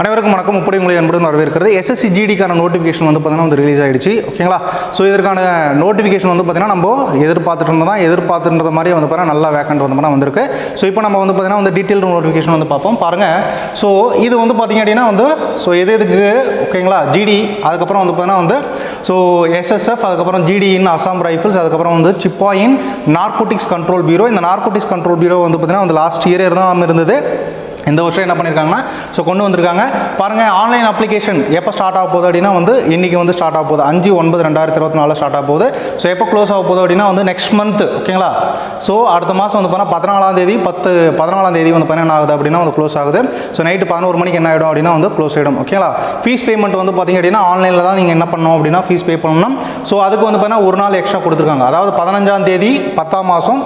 அனைவருக்கும் வணக்கம். முப்படி உங்களை அன்புடன் வரவேற்கிறது. எஸ்எஸ்சி ஜிடிக்கான நோட்டிஃபிகேஷன் வந்து பார்த்தீங்கன்னா வந்து ரிலீஸ் ஆகிடுச்சு ஓகேங்களா ஸோ இதற்கான நோட்டிஃபிகேஷன் வந்து பார்த்தீங்கன்னா நம்ம எதிர்பார்த்துட்டு இருந்தோம் எதிர்பார்த்துருந்த மாதிரி வந்து பார்த்தீங்கன்னா நல்லா வேக்கண்ட் வந்து பார்த்தீங்கன்னா வந்திருக்கு. ஸோ இப்போ நம்ம வந்து பார்த்தீங்கன்னா வந்து டீட்டெயில் நோட்டிஃபிகேஷன் வந்து பார்ப்போம். பாருங்கள் ஸோ இது வந்து பார்த்தீங்க அப்படின்னா வந்து ஸோ எது எதுக்கு? ஓகேங்களா ஜிடி அதுக்கப்புறம் வந்து பார்த்தீங்கன்னா வந்து ஸோ எஸ்எஸ்எஃப் அதுக்கப்புறம் ஜிடி இன் அசாம் ரைஃபிள்ஸ் அதுக்கப்புறம் வந்து சிப்பாயின் நார்கோட்டிக்ஸ் கண்ட்ரோல் பியூரோ இந்த நார்கோட்டிக்ஸ் கண்ட்ரோல் பியூரோ வந்து பார்த்தீங்கன்னா வந்து லாஸ்ட் இயர் தான் இருந்தது. இந்த வருஷம் என்ன பண்ணியிருக்காங்கன்னா ஸோ கொண்டு வந்திருக்காங்க. பாருங்கள் ஆன்லைன் அப்ளிகேஷன் எப்போ ஸ்டார்ட் ஆக போகுது அப்படின்னா வந்து இன்றைக்கி வந்து ஸ்டார்ட் ஆக போகுது. அஞ்சு ஒன்பது ரெண்டாயிரத்தி இருபத்தி நாலு ஸ்டார்ட் ஆக போகுது. ஸோ எப்போ க்ளோஸ் ஆக போகுது அப்படின்னா வந்து நெக்ஸ்ட் மந்த் ஓகேங்களா ஸோ அடுத்த மாதம் வந்து பார்த்தா பதினாலாம் தேதி பத்து பதினாலாம் தேதி வந்து பார்த்தீங்கன்னா என்ன ஆகுது அப்படின்னா வந்து க்ளோஸ் ஆகுது. ஸோ நைட்டு பதினோரு மணிக்கு என்ன ஆகிடும் அப்படின்னா வந்து க்ளோஸ் ஆகிடும் ஓகேங்களா ஃபீஸ் பேமெண்ட் வந்து பார்த்தீங்க அப்படின்னா ஆன்லைனில் தான் நீங்கள் என்ன பண்ணணும் அப்படின்னா ஃபீஸ் பே பண்ணணும். ஸோ அதுக்கு வந்து பார்த்தீங்கன்னா ஒரு நாள் எக்ஸ்ட்ரா கொடுத்துருக்காங்க. அதாவது பதினஞ்சாம் தேதி பத்தாம் மாதம்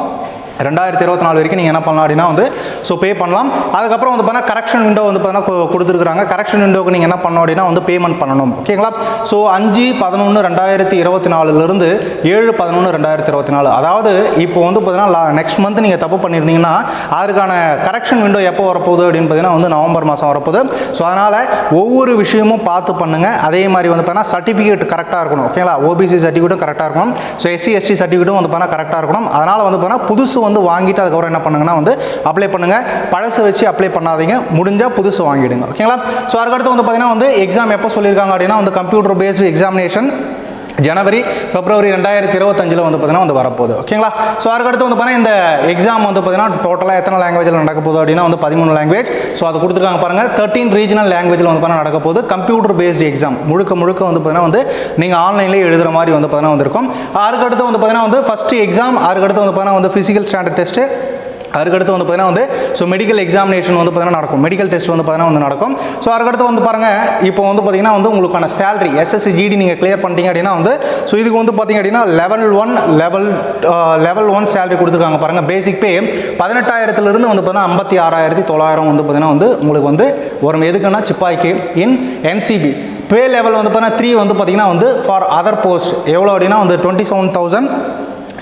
ரெண்டாயிரத்தி இருபத்தி நாலு வரைக்கும் நீங்கள் என்ன பண்ணலாம் அப்படின்னா வந்து ஸோ பே பண்ணலாம். அதுக்கப்புறம் வந்து பார்த்தீங்கன்னா கரெக்ஷன் விண்டோ வந்து பார்த்தீங்கன்னா கொடுத்துருக்காங்க கரெக்ஷன் விண்டோக்கு நீங்கள் என்ன பண்ணணும் அப்படின்னா வந்து பேமெண்ட் பண்ணணும். ஓகேங்களா ஸோ அஞ்சு பதினொன்று ரெண்டாயிரத்தி இருபத்தி நாலுலேருந்து ஏழு பதினொன்று ரெண்டாயிரத்தி இருபத்தி நாலு அதாவது இப்போ வந்து பார்த்தீங்கன்னா நெக்ஸ்ட் மந்த் நீங்கள் தப்பு பண்ணியிருந்தீங்கன்னா அதுக்கான கரெக்ஷன் விண்டோ எப்போ வரப்போகுது அப்படின்னு பார்த்தீங்கன்னா வந்து நவம்பர் மாதம் வரப்போகுது. ஸோ அதனால் ஒவ்வொரு விஷயமும் பார்த்து பண்ணுங்கள் அதே மாதிரி வந்து பார்த்தீங்கன்னா சர்டிஃபிகேட் கரெக்டாக இருக்கணும். ஓகேங்களா ஓபிசி சர்டிஃபிகேட்டும் கரெக்டாக இருக்கணும். ஸோ எஸ்சி எஸ்டி சர்டிஃபிகேட்டும் வந்து பார்த்தீங்கன்னா கரெக்டாக இருக்கணும். அதனால் வந்து பார்த்தீங்கன்னா புதுசு வந்து வாங்கிட்டு அதுக்கப்புறம் என்ன பண்ணுங்கன்னா வந்து அப்ளை பண்ணுங்கள் பழசு வச்சு அப்ளை பண்ணாதீங்க. முடிஞ்சால் புதுசு வாங்கிடுங்க. ஓகேங்களா ஸோ அதுக்கடுத்து வந்து பார்த்தீங்கன்னா வந்து எக்ஸாம் எப்போ சொல்லியிருக்காங்க அப்படின்னா வந்து கம்ப்யூட்டர் பேஸ்டு எக்ஸாமினேஷன் ஜனவரி பிப்ரவரி ரெண்டாயிரத்தி இருபத்தஞ்சில் வந்து பார்த்தீங்கன்னா வந்து வரப்போகுது. ஓகேங்களா ஸோ அதுக்கடுத்து வந்து பார்த்தீங்கன்னா இந்த எக்ஸாம் வந்து பார்த்தீங்கன்னா டோட்டலாக எத்தனை லாங்குவேஜில் நடக்க போகுது அப்படின்னா வந்து பதிமூணு லாங்குவேஜ் ஸோ அது கொடுத்துருக்காங்க பாருங்கள் தேர்ட்டீன் ரீஜனல் லாங்குவேஜில் வந்து பார்த்தீங்கன்னா நடக்க போகுது. கம்ப்யூட்டர் பேஸ்டு எக்ஸாம் முழுக்க முழுக்க வந்து பார்த்தீங்கன்னா வந்து நீங்கள் ஆன்லைன்லேயே எழுதுகிற மாதிரி வந்து பார்த்தீங்கன்னா வந்துருக்கும். அதுக்கடுத்து வந்து பார்த்தீங்கன்னா வந்து ஃபஸ்ட்டு எக்ஸாம் அதுக்கடுத்து வந்து பார்த்தீங்கன்னா வந்து ஃபிசிக்கல் ஸ்டாண்டர்ட் டெஸ்ட்டு அதுக்கடுத்து வந்து பார்த்தீங்கன்னா வந்து ஸோ மெடிக்கல் எக்ஸாமினேஷன் வந்து பார்த்தீங்கன்னா நடக்கும். மெடிக்கல் டெஸ்ட் வந்து பார்த்தீங்கன்னா வந்து நடக்கும். ஸோ அதுக்கடுத்து வந்து பாருங்கள் இப்போ வந்து பார்த்தீங்கன்னா வந்து உங்களுக்கான சேலரி எஸ்எஸ்சி ஜிடி நீங்கள் கிளியர் பண்ணிட்டீங்க அப்படின்னா வந்து ஸோ இதுக்கு வந்து பார்த்தீங்க அப்படின்னா level one level level one salary கொடுத்துருக்காங்க பாருங்கள் பேசிக் பே பதினெட்டாயிரத்துலேருந்து வந்து பார்த்தீங்கன்னா ஐம்பத்தி ஆறாயிரத்தி தொள்ளாயிரம் வந்து பார்த்தீங்கன்னா வந்து உங்களுக்கு வந்து வரும். எதுக்குன்னா சிப்பாய்க்கு இன் என்சிபி பே லெவல் வந்து பார்த்தீங்கன்னா த்ரீ வந்து பார்த்தீங்கன்னா வந்து ஃபார் அதர் போஸ்ட் எவ்வளோ அப்படின்னா வந்து twenty seven thousand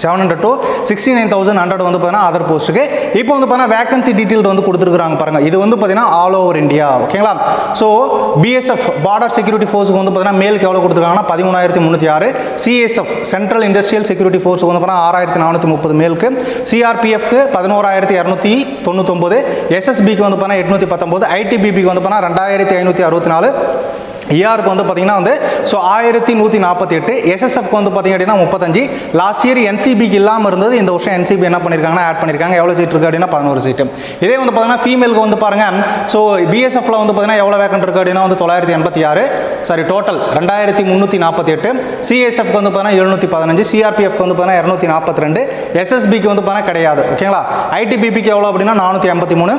seven hundred two sixty nine thousand hundred வந்து பார்த்தீங்கன்னா அதர் போஸ்ட்டுக்கு இப்போ வந்து பார்த்தீங்கன்னா வேகன்சி டீட்டெயில் வந்து கொடுத்துருக்காங்க பாருங்கள் இது வந்து பார்த்தீங்கன்னா ஆல் ஓவர் இந்தியா ஓகேங்களா ஸோ பிஎஸ்எஃப் பார்டர் செக்யூரிட்டி ஃபோர்ஸுக்கு வந்து பார்த்தீங்கன்னா மேலுக்கு எவ்வளோ கொடுத்துருக்காங்கன்னா பதிமூணாயிரத்தி முந்நூற்றி ஆறு. சிஎஸ்எஃப் சென்ட்ரல் இண்டஸ்ட்ரியல் செக்யூரிட்டி ஃபோர்ஸுக்கு வந்து பார்த்தீங்கன்னா ஆறாயிரத்தி நானூற்றி முப்பது மேலுக்கு சிஆர்பிஎஃப்க்கு பதினோராயிரத்தி இரநூத்தி தொண்ணூத்தொம்பது. எஸ்எஸ்பிக்கு வந்து பார்த்தீங்கன்னா எட்நூற்றி பத்தொம்பது. ஐடிபிபிக்கு வந்து பார்த்தீங்கன்னா ரெண்டாயிரத்தி ஐநூற்றி அறுபத்தி நாலு. ஏஆருக்கு வந்து பார்த்தீங்கன்னா வந்து ஸோ ஆயிரத்தி நூற்றி நாற்பத்தி எட்டு எஸ்எஸ்எஃப்க்கு வந்து பார்த்தீங்க அப்படின்னா முப்பத்தஞ்சு. லாஸ்ட் இயர் என்சிபிக்கு இல்லாமல் இருந்தது இந்த வருஷம் என்சிபி என்ன பண்ணியிருக்காங்கன்னா ஆட் பண்ணியிருக்காங்க எவ்வளோ சீட் இருக்குது அப்படின்னா பதினோரு சீட்டு இதே வந்து பார்த்தீங்கன்னா ஃபீமேலுக்கு வந்து பாருங்கள் ஸோ பிஎஸ்எஃப்ல வந்து பார்த்தீங்கன்னா எவ்வளோ வேக்கண்ட் இருக்குது அப்படின்னா வந்து தொள்ளாயிரத்தி எண்பத்தி ஆறு. சாரி டோட்டல் ரெண்டாயிரத்தி முந்நூற்றி நாற்பத்தி எட்டு. சிஎஸ்எஃப்க்கு வந்து பார்த்தீங்கன்னா எழுநூற்றி பதினஞ்சு. சிஆர்பிஎஃப்க்கு வந்து பார்த்தீங்கன்னா இரநூத்தி நாற்பத்தி ரெண்டு. எஸ்எஸ்பிக்கு வந்து பார்த்தீங்கன்னா கிடையாது. ஓகேங்களா? ஐடிபிபிக்கு எவ்வளோ அப்படின்னா நானூற்றி எண்பத்தி மூணு.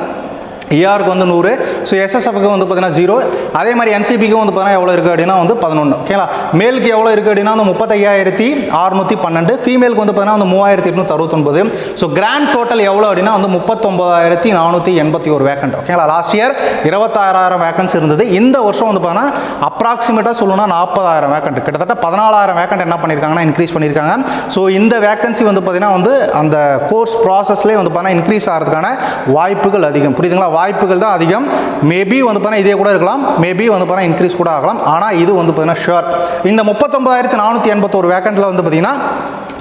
இஆருக்கு வந்து நூறு ஸோ எஸ்எஸ்எஃப்க்கு வந்து பார்த்தீங்கன்னா ஜீரோ அதே மாதிரி என்சிபிக்கு வந்து பார்த்தீங்கன்னா எவ்வளோ இருக்குது அப்படின்னா வந்து பதினொன்று ஓகேங்களா மேலுக்கு எவ்வளோ இருக்குது அப்படின்னா வந்து முப்பத்தையாயிரத்தி அறுநூற்றி பன்னெண்டு. ஃபீமேலுக்கு வந்து பார்த்தீங்கன்னா வந்து மூவாயிரத்தி எட்நூற்றி அறுபத்தொன்பது. ஸோ கிராண்ட் டோட்டல் எவ்வளோ அப்படின்னா வந்து முப்பத்தொம்பதாயிரத்தி நானூற்றி எண்பத்தி ஒரு வேக்கண்ட் ஓகேங்களா லாஸ்ட் இயர் இருபத்தாறாயிரம் வேக்கன்ஸ் இருந்தது. இந்த வருஷம் வந்து பார்த்தீங்கன்னா அப்ராக்சிமேட்டாக சொல்லணும்னா நாற்பதாயிரம் வேக்கண்ட் கிட்டத்தட்ட பதினாலாயிரம் வேக்கண்ட் என்ன பண்ணியிருக்காங்கன்னா இன்க்ரீஸ் பண்ணியிருக்காங்க ஸோ இந்த வேக்கன்சி வந்து பார்த்தீங்கன்னா வந்து அந்த கோர்ஸ் ப்ராசஸ்லேயே வந்து பார்த்தீங்கன்னா இன்க்ரீஸ் ஆகிறதுக்கான வாய்ப்புகள் அதிகம். புரியுதுங்களா? வாய்ப்புகள் தான் அதிகம். மேபி வந்து பார்த்தீங்கன்னா இதே கூட இருக்கலாம். மேபி வந்து பார்த்தீங்கன்னா இன்க்ரீஸ் கூட ஆகலாம். ஆனால் இது வந்து பார்த்தீங்கன்னா ஷுர் இந்த முப்பத்தொம்பதாயிரத்தி நானூற்றி எண்பத்தோரு வேக்கண்ட்டில் வந்து பார்த்தீங்கன்னா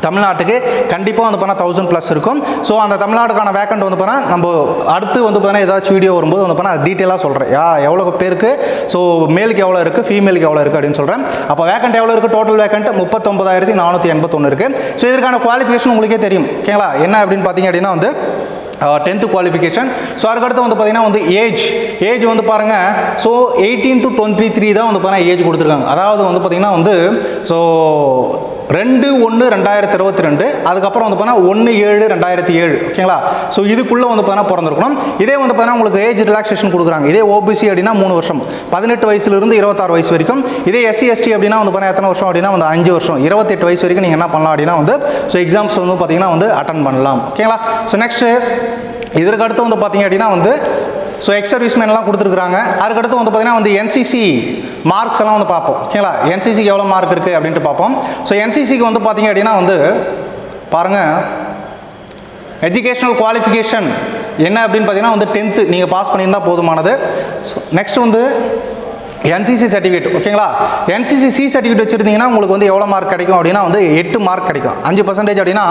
தமிழ்நாட்டுக்கு கண்டிப்பாக வந்து பார்த்தா தௌசண்ட் ப்ளஸ் இருக்கும். ஸோ அந்த தமிழ்நாட்டுக்கான வேக்கண்ட் வந்து பார்த்தா நம்ம அடுத்து வந்து பார்த்தீங்கன்னா ஏதாச்சும் வீடியோ வரும்போது வந்து பார்த்தா டீட்டெயிலாக சொல்கிறேன் யா எவ்வளோ பேருக்கு? ஸோ மேலுக்கு எவ்வளோ இருக்குது ஃபீமேலுக்கு எவ்வளோ இருக்குது அப்படின்னு சொல்கிறேன் அப்போ வேக்கண்ட் எவ்வளோ இருக்குது டோட்டல் வேக்கண்ட் முப்பத்தொம்பதாயிரத்தி நானூற்றி எண்பத்தொன்று இருக்குது ஸோ இதற்கான குவாலிஃபிகேஷன் உங்களுக்கே தெரியும். ஓகேங்களா? என்ன அப்படின்னு பார்த்தீங்க அப்படின்னா வந்து டென்த்து குவாலிஃபிகேஷன் ஸோ அதுக்கடுத்து வந்து பார்த்தீங்கன்னா வந்து ஏஜ் ஏஜ் வந்து பாருங்கள் so eighteen to twenty three தான் வந்து பார்த்தீங்கன்னா ஏஜ் கொடுத்துருக்காங்க. அதாவது வந்து பார்த்தீங்கன்னா வந்து ஸோ ரெண்டு ஒன்று ரெண்டாயிரத்தி இருபத்தி ரெண்டு. அதுக்கப்புறம் வந்து பார்த்தீங்கன்னா ஒன்று ஏழு ரெண்டாயிரத்தி ஏழு. ஓகேங்களா? ஸோ இதுக்குள்ளே வந்து பார்த்தீங்கன்னா பிறந்திருக்கணும். இதே வந்து பார்த்தீங்கன்னா உங்களுக்கு ஏஜ் ரிலாக்ஸேஷன் கொடுக்குறாங்க. இதே ஓபிசி அப்படின்னா மூணு வருஷம். பதினெட்டு வயசுலேருந்து இருபத்தாறு வயசு வரைக்கும். இதே எஸ்சி எஸ்டி அப்படின்னா வந்து பார்த்தீங்கன்னா எத்தனை வருஷம் அப்படின்னா வந்து அஞ்சு வருஷம். இருபத்தெட்டு வயசு வரைக்கும் நீங்கள் என்ன பண்ணலாம் அப்படின்னா வந்து ஸோ எக்ஸாம்ஸ் வந்து பார்த்தீங்கன்னா வந்து அட்டன் பண்ணலாம். ஓகேங்களா? ஸோ நெக்ஸ்ட்டு இதற்கு அடுத்து வந்து பார்த்தீங்க அப்படின்னா வந்து ஸோ எக்ஸ் சர்வீஸ்மேன்லாம் கொடுத்துருக்குறாங்க. அதுக்கடுத்து வந்து பார்த்தீங்கன்னா வந்து என்சிசி மார்க்ஸ் எல்லாம் வந்து பார்ப்போம். ஓகேங்களா? என்சிசிக்கு எவ்வளோ மார்க் இருக்குது அப்படின்ட்டு பார்ப்போம். ஸோ என்சிசிக்கு வந்து பார்த்தீங்க அப்படின்னா வந்து பாருங்கள் எஜுகேஷனல் குவாலிஃபிகேஷன் என்ன அப்படின்னு பார்த்தீங்கன்னா வந்து டென்த்து நீங்கள் பாஸ் பண்ணியிருந்தால் போதுமானது. ஸோ நெக்ஸ்ட் வந்து என்சிசி சர்டிஃபிகேட் ஓகேங்களா என்சிசி சி சர்டிஃபிகேட் வச்சுருந்தீங்கன்னா உங்களுக்கு வந்து எவ்வளோ மார்க் கிடைக்கும் அப்படின்னா வந்து எட்டு மார்க் கிடைக்கும். அஞ்சு பர்சன்டேஜ் அப்படின்னா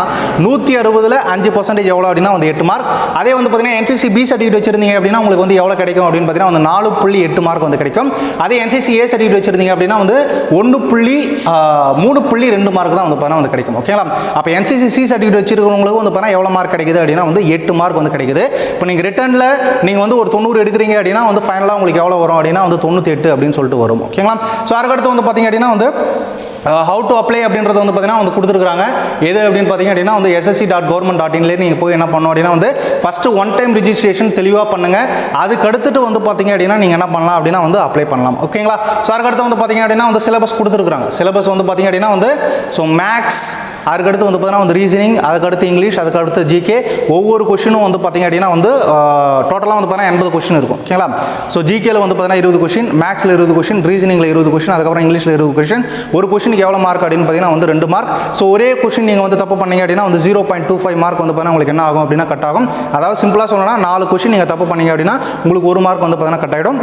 நூற்றி அறுபதில் அஞ்சு பர்சன்டேஜ் எவ்வளோ அப்படின்னா வந்து எட்டு மார்க் அதே வந்து பார்த்தீங்கன்னா என்சிசி பி சர்டிஃபிகேட் வச்சிருந்தீங்க அப்படின்னா உங்களுக்கு வந்து எவ்வளோ கிடைக்கும் அப்படின்னு பார்த்தீங்கன்னா வந்து நாலு புள்ளி எட்டு மார்க் வந்து கிடைக்கும். அதே என்சிசி ஏ சர்டிஃபிகேட் வச்சிருந்தீங்க அப்படின்னா வந்து ஒன்று புள்ளி மூணு புள்ளி ரெண்டு மார்க் தான் வந்து பார்த்தீங்கன்னா வந்து கிடைக்கும் ஓகேங்களா அப்போ என்சிசி சி சர்டிஃபிகேட் வச்சிருக்கிறவங்களுக்கு வந்து பார்த்தீங்கன்னா எவ்வளோ மார்க் கிடைக்குது அப்படின்னா வந்து எட்டு மார்க் வந்து கிடைக்குது. இப்போ நீங்கள் ரிட்டர்னில் நீங்கள் வந்து ஒரு தொண்ணூறு எடுக்கிறீங்க அப்படின்னா வந்து ஃபைனலாக உங்களுக்கு எவ்வளோ வரும் அப்படின்னா வந்து தொண்ணூற்றி எட்டு அப்படின்னு சொல்லிட்டு வரும் ஓகேங்களா ஸோ அதுக்கடுத்து வந்து பார்த்தீங்க அப்படின்னா வந்து ஹவு டு அப்ளை அப்படின்றது வந்து பார்த்தீங்கன்னா வந்து கொடுத்துருக்காங்க எது அப்படின்னு பார்த்தீங்க அப்படின்னா வந்து எஸ்எஸ்சி டாட் கவர்மெண்ட் டாட் இன்லேயே நீங்கள் போய் என்ன பண்ணணும் அப்படின்னா வந்து ஃபஸ்ட்டு ஒன் டைம் ரிஜிஸ்ட்ரேஷன் தெளிவாக பண்ணுங்கள் அதுக்கு அடுத்துட்டு வந்து பார்த்தீங்க அப்படின்னா நீங்கள் என்ன பண்ணலாம் அப்படின்னா வந்து அப்ளை பண்ணலாம் ஓகேங்களா ஸோ அதுக்கடுத்து வந்து பார்த்தீங்க அப்படின்னா வந்து சிலபஸ் கொடுத்துருக்காங்க சிலபஸ் வந்து பார்த்தீங்க அப்படின்னா வந்து ஸோ மேக்ஸ் அதுக்கடுத்து வந்து பார்த்தீங்கன்னா வந்து ரீசனிங் அதுக்கடுத்து இங்கிலீஷ் அதுக்கடுத்து ஜிகே ஒவ்வொரு கொஷினும் வந்து பார்த்தீங்க அப்படின்னா வந்து டோட்டலாக வந்து பார்த்தீங்கன்னா எண்பது கொஷின் இருக்கும். ஓகேங்களா? ஸோ ஜிகேல வந்து பார்த்தீங்கன்னா இருபது கொஷின் மேக்ஸில் இருபது கொஷின் ரீசனிங்கில் இருபது கொஷின் அதுக்கப்புறம் இங்கிலீஷில் இருபது கொஷின் ஒரு கொஷினுக்கு எவ்வளோ மார்க் அப்படின்னு பார்த்தீங்கன்னா வந்து ரெண்டு மார்க் ஸோ ஒரே கொஷின் நீங்கள் வந்து தப்பு பண்ணீங்க அப்படின்னா வந்து zero point two five mark வந்து பார்த்தீங்கன்னா உங்களுக்கு என்ன ஆகும் அப்படின்னா கட் ஆகும். அதாவது சிம்பிளாக சொல்லணும்னா நாலு கொஷின் நீங்கள் தப்பு பண்ணீங்க அப்படின்னா உங்களுக்கு ஒரு மார்க் வந்து பார்த்தீங்கன்னா கட் ஆகிடும்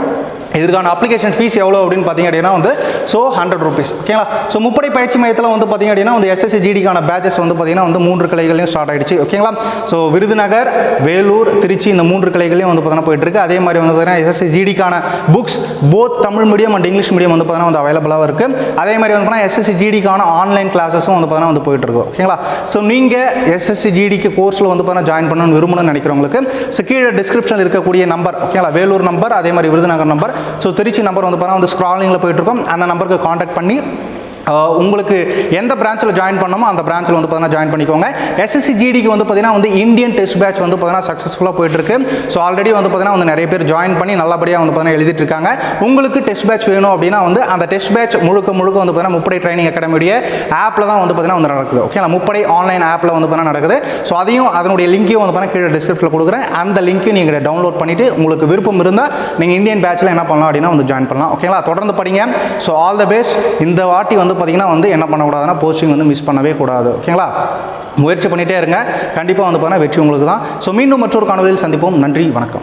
இதற்கான அப்ளிகேஷன் ஃபீஸ் எவ்வளோ அப்படின்னு பார்த்தீங்க அப்படின்னா வந்து ஸோ ஹண்ட்ரட் ருபீஸ் ஓகேங்களா? ஸோ முப்படை பயிற்சி மையத்தில் வந்து பார்த்தீங்க அப்படின்னா வந்து எஸ்எஸ்சி ஜிடிக்கான பேச்சஸ் வந்து பார்த்தீங்கன்னா வந்து மூன்று கிளைகளையும் ஸ்டார்ட் ஆகிடுச்சு ஓகேங்களா ஸோ விருதுநகர் வேலூர் திருச்சி இந்த மூன்று கிளைகளையும் வந்து பார்த்தீங்கன்னா போயிட்டு இருக்கு அதே மாதிரி வந்து பார்த்தீங்கன்னா SSC ஜிடிக்கான books both Tamil medium and English medium வந்து பார்த்தீங்கன்னா வந்து அவைலபிளாக இருக்கு. அதே மாதிரி வந்து பார்த்தீங்கன்னா எஸ்எஸ்சி ஜிடிக்கான ஆன்லைன் கிளாஸஸும் வந்து பார்த்தீங்கன்னா வந்து போயிட்டு இருக்கு ஓகேங்களா ஸோ நீங்கள் எஸ்எஸ்சி ஜிடிக்கு கோர்ஸில் வந்து பார்த்தீங்கன்னா ஜாயின் பண்ணணும்னு விரும்பணும்னு நினைக்கிறவங்களுக்கு ஸோ கீழே டிஸ்கிரிப்ஷனில் இருக்கக்கூடிய நம்பர் ஓகேங்களா வேலூர் நம்பர் அதே மாதிரி Virudhunagar number so Trichy number வந்து பார்த்தீங்கன்னா வந்து ஸ்க்ராலிங்கில் போயிட்டு இருக்கோம் அந்த நம்பருக்கு காண்டாக்ட் பண்ணி உங்களுக்கு எந்த பிரான்ச்சில் ஜாயின் பண்ணணுமோ அந்த பிரான்ச்சில் வந்து பார்த்தீங்கன்னா ஜாயின் பண்ணிக்கோங்க. எஸ்எஸ்சி ஜிடிக்கு வந்து பார்த்தீங்கன்னா வந்து இந்தியன் டெஸ்ட் பேட்ச் வந்து பார்த்தீங்கன்னா சக்ஸஸ்ஃபுல்லாக போயிட்டுருக்கு. ஸோ ஆல்ரெடி வந்து பார்த்தீங்கன்னா வந்து நிறைய பேர் ஜாயின் பண்ணி நல்லபடியாக வந்து பார்த்தீங்கன்னா எழுதிட்டு இருக்காங்க உங்களுக்கு டெஸ்ட் பேட்ச் வேணும் அப்படின்னா வந்து அந்த டெஸ்ட் பேட்ச் முழுக்க முழுக்க வந்து பார்த்தீங்கன்னா முப்படை ட்ரைனிங் அகாடமியுடைய ஆப்பில் தான் வந்து பார்த்தீங்கன்னா வந்து நடக்குது. ஓகேங்களா முப்படை ஆன்லைன் ஆப்பில் வந்து பார்த்தீங்கன்னா நடக்குது. ஸோ அதையும் அதனுடைய லிங்க்கையும் வந்து பார்த்தீங்கன்னா கீழே டிஸ்கிரிப்ஷனில் கொடுக்குறேன். அந்த லிங்க்கையும் நீங்கள் டவுன்லோட் பண்ணிவிட்டு உங்களுக்கு விருப்பம் இருந்தால் நீங்கள் இந்தியன் பேட்சில் என்ன பண்ணலாம் அப்படின்னா வந்து ஜாயின் பண்ணலாம். ஓகேங்களா தொடர்ந்து படிங்க. ஸோ ஆல் த பெஸ்ட் இந்த வாட்டி வந்து வந்து பார்த்தீங்கன்னா வந்து என்ன பண்ணக்கூடாதுன்னா போஸ்டிங் வந்து மிஸ் பண்ணவே கூடாது. ஓகேங்களா முயற்சி பண்ணிகிட்டே இருங்க. கண்டிப்பாக வந்து பார்த்தீங்கன்னா வெற்றி உங்களுக்கு தான். ஸோ மீண்டும் மற்றொரு காணொலியில் சந்திப்போம். நன்றி வணக்கம்.